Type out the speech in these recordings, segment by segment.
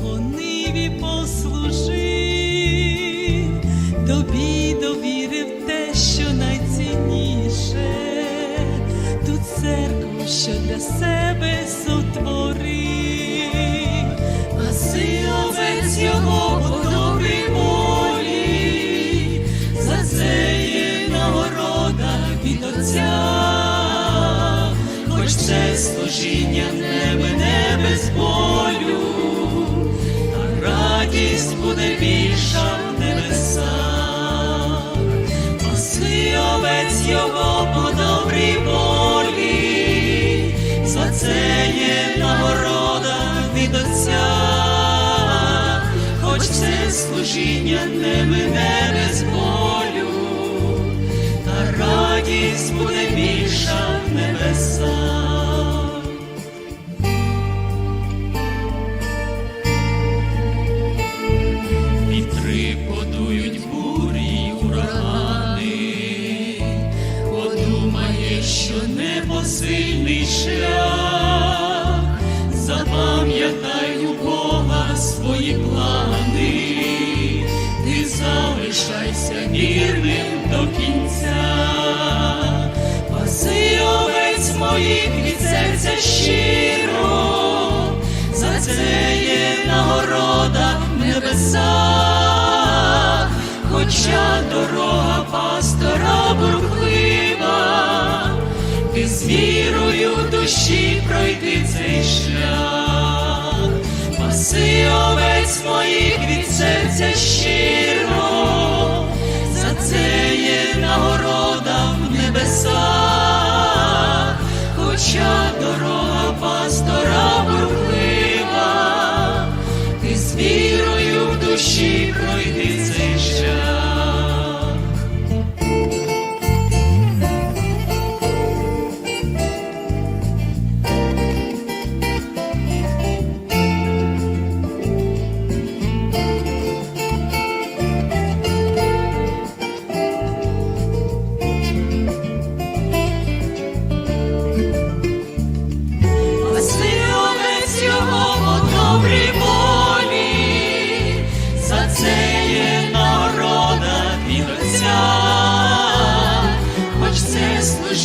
церкві послужив, тобі довірив те, що найцінніше, ту церкву, що для себе сотворив, а син овець його по добрій волі, за це є нагорода від Отця. Хоч це служіння не мене без болю, буде більша в небесах, Паси овець його по добрій волі, за це є нагорода від Отця, хоч це служіння не мене без болю та радість буде непосильний шлях, запам'ятай у Бога свої плани, ти залишайся вірним до кінця, паси овець моїх від серця щиро, за це є нагорода небесах, хоча дорога вірою душі пройти цей шлях, паси овець моїх від серця щиро, за це є нагорода в небесах, хоча дорога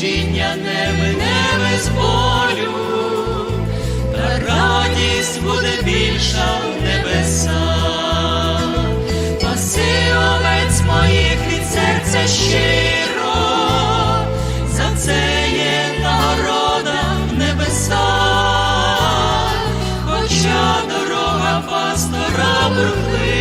це служіння не мене без болю, та радість буде більша в небесах. Паси овець моїх від серця щиро, за це є нагорода в небесах, хоча дорога пастора бурхлива,